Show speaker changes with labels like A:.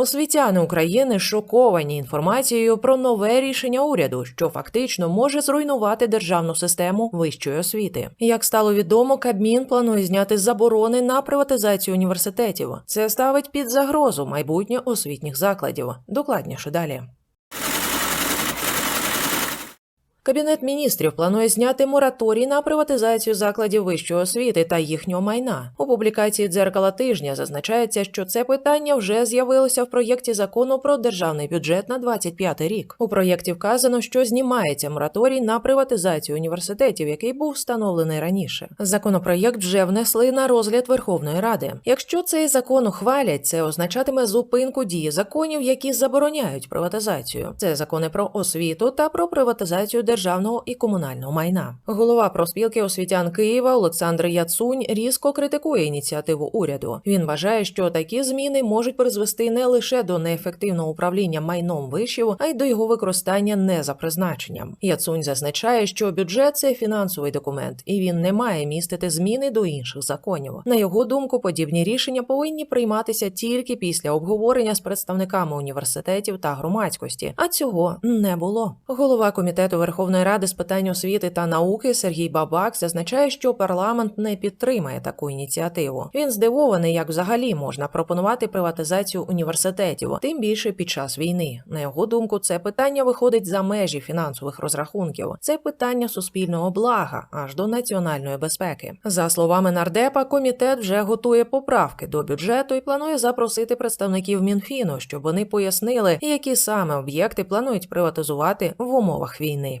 A: Освітяни України шоковані інформацією про нове рішення уряду, що фактично може зруйнувати державну систему вищої освіти. Як стало відомо, Кабмін планує зняти заборони на приватизацію університетів. Це ставить під загрозу майбутнє освітніх закладів. Докладніше далі. Кабінет міністрів планує зняти мораторій на приватизацію закладів вищої освіти та їхнього майна. У публікації дзеркала тижня зазначається, що це питання вже з'явилося в проєкті закону про державний бюджет на 25 рік. У проєкті вказано, що знімається мораторій на приватизацію університетів, який був встановлений раніше. Законопроєкт вже внесли на розгляд Верховної Ради. Якщо цей закон ухвалять, це означатиме зупинку дії законів, які забороняють приватизацію. Це закони про освіту та про приватизацію державного і комунального майна. Голова профспілки освітян Києва Олександр Яцунь різко критикує ініціативу уряду. Він вважає, що такі зміни можуть призвести не лише до неефективного управління майном вишів, а й до його використання не за призначенням. Яцунь зазначає, що бюджет це фінансовий документ, і він не має містити зміни до інших законів. На його думку, подібні рішення повинні прийматися тільки після обговорення з представниками університетів та громадськості, а цього не було. Голова комітету Верховної Ради з питань освіти та науки Сергій Бабак зазначає, що парламент не підтримає таку ініціативу. Він здивований, як взагалі можна пропонувати приватизацію університетів, тим більше під час війни. На його думку, це питання виходить за межі фінансових розрахунків. Це питання суспільного блага аж до національної безпеки. За словами нардепа, комітет вже готує поправки до бюджету і планує запросити представників Мінфіну, щоб вони пояснили, які саме об'єкти планують приватизувати в умовах війни.